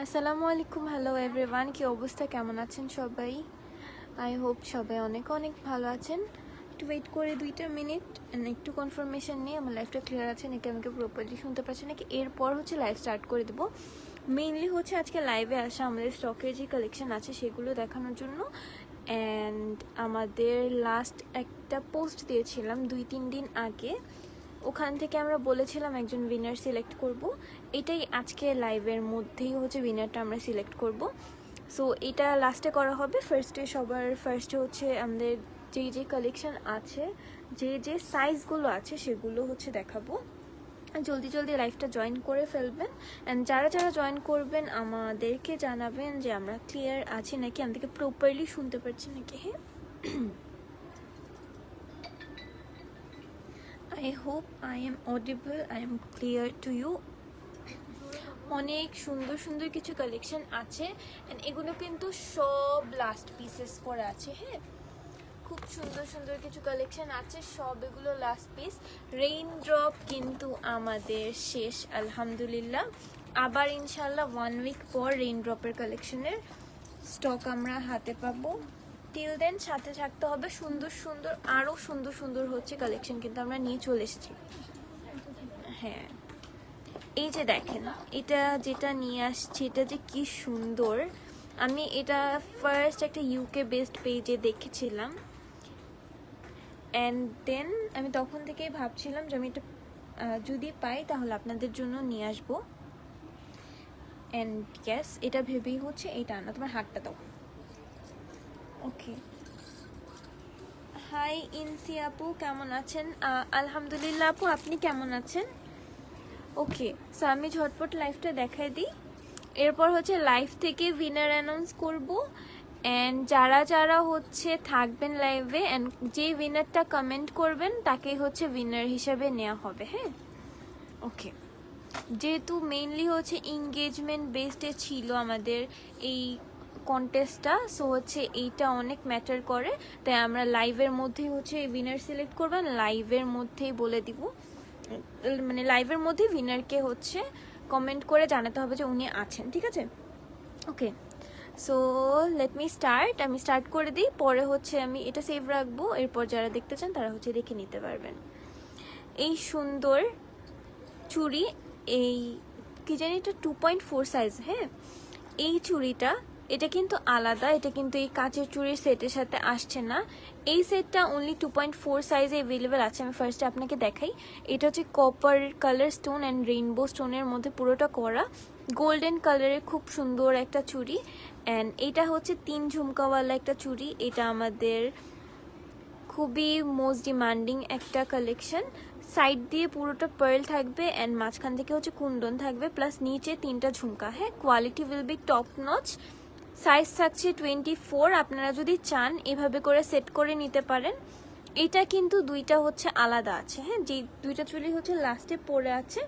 আসসালামু আলাইকুম hello everyone কি অবস্থা? কেমন আছেন সবাই? আই হোপ সবাই অনেক অনেক ভালো আছেন। একটু ওয়েট করে দুইটা মিনিট একটু কনফার্মেশন নিয়ে আমার লাইফটা ক্লিয়ার আছে, নাকি আমাকে প্রপারলি শুনতে পাচ্ছেন নাকি এরপর হচ্ছে লাইভ স্টার্ট করে দেবো। মেইনলি হচ্ছে আজকে লাইভে আসা, আমাদের স্টকের যে কালেকশন আছে সেগুলো দেখানোর জন্য। অ্যান্ড আমাদের লাস্ট একটা পোস্ট দিয়েছিলাম দুই তিন দিন আগে। ওখান থেকে আমরা বলেছিলাম একজন উইনার সিলেক্ট করব। এটাই আজকে লাইভের মধ্যেই হচ্ছে উইনারটা আমরা সিলেক্ট করব। সো এটা লাস্টে করা হবে। ফার্স্টে সবার ফার্স্টে হচ্ছে আমাদের যেই যে কালেকশন আছে, যে যে সাইজগুলো আছে, সেগুলো হচ্ছে দেখাবো। জলদি জলদি লাইফটা জয়েন করে ফেলবেন। অ্যান্ড যারা যারা জয়েন করবেন, আমাদেরকে জানাবেন যে আমরা ক্লিয়ার আছি নাকি? আমাদেরকে প্রপারলি শুনতে পারছি নাকি? হ্যাঁ I hope I am audible, I am clear to you অনেক সুন্দর সুন্দর কিছু কালেকশন আছে and এগুলো কিন্তু সব লাস্ট পিসেস করে আছে হ্যাঁ? খুব সুন্দর সুন্দর কিছু কালেকশন আছে সব এগুলো লাস্ট পিস রেইন ড্রপ কিন্তু আমাদের শেষ আলহামদুলিল্লাহ। আবার ইনশাল্লাহ ওয়ান উইক পর রেইন ড্রপের কালেকশনের স্টক আমরা হাতে পাবো। টিল দেন সাথে থাকতে হবে। সুন্দর সুন্দর আরও সুন্দর সুন্দর হচ্ছে কালেকশন কিন্তু আমরা নিয়ে চলে এসেছি। হ্যাঁ। এই যে দেখেন, এটা যেটা নিয়ে আসছি, এটা যে কি সুন্দর। আমি এটা ফার্স্ট একটা ইউকে বেসড পেজে দেখেছিলাম। অ্যান্ড দেন আমি তখন থেকেই ভাবছিলাম যে আমি এটা যদি পাই তাহলে আপনাদের জন্য নিয়ে আসব। অ্যান্ড গ্যাস এটা ভেবেই হচ্ছে এইটা আনা, তোমার হাতটা দাও ওকে হাই ইনসি আপু কেমন আছেন? আলহামদুলিল্লাহ আপু, আপনি কেমন আছেন? ওকে সো আমি ঝটপট লাইভটা দেখাই দিই। এরপর হচ্ছে লাইভ থেকে উইনার অ্যানাউন্স করব। অ্যান্ড যারা যারা হচ্ছে থাকবেন লাইভে অ্যান্ড যে উইনারটা কমেন্ট করবেন, তাকেই হচ্ছে উইনার হিসাবে নেওয়া হবে হ্যাঁ? ওকে যেহেতু মেইনলি হচ্ছে এঙ্গেজমেন্ট বেসডে ছিল আমাদের এই কন্টেস্টটা সো হচ্ছে এইটা অনেক ম্যাটার করে। তাই আমরা লাইভের মধ্যেই হচ্ছে উইনার সিলেক্ট করবেন লাইভের মধ্যেই বলে দিব। মানে লাইভের মধ্যে উইনারকে হচ্ছে কমেন্ট করে জানাতে হবে যে উনি আছেন, ঠিক আছে? Okay so let me start আমি স্টার্ট করে দিই, পরে হচ্ছে আমি এটা সেভ রাখব, এরপর যারা দেখতে চান তারা হচ্ছে দেখে নিতে পারবেন। এই সুন্দর চুড়ি, এই কি জানি এটা টু পয়েন্ট ফোর সাইজ হ্যাঁ? এই চুড়িটা এটা কিন্তু আলাদা, এটা কিন্তু এই কাঁচের চুড়ির সেটের সাথে আসছে না। এই সেটটা অনলি টু পয়েন্ট ফোর সাইজে অ্যাভেলেবেল আছে, আমি ফার্স্টে আপনাকে দেখাই। এটা হচ্ছে copper colour stone and rainbow স্টোনের মধ্যে পুরোটা করা। গোল্ডেন কালারের খুব সুন্দর একটা চুড়ি। অ্যান্ড এটা হচ্ছে তিন ঝুমকাওয়ালা একটা চুড়ি। এটা আমাদের খুবই মোস্ট ডিমান্ডিং একটা কালেকশন সাইড দিয়ে পুরোটা পার্ল থাকবে অ্যান্ড মাঝখান থেকে হচ্ছে কুন্দন থাকবে। প্লাস নিচে তিনটা ঝুমকা। হ্যাঁ quality will be top notch size থাকছে টোয়েন্টি ফোর, আপনারা যদি চান এভাবে করে সেট করে নিতে পারেন। এটা কিন্তু দুইটা হচ্ছে আলাদা আছে হ্যাঁ? যে দুইটা চুলি হচ্ছে লাস্টে পরে আছে।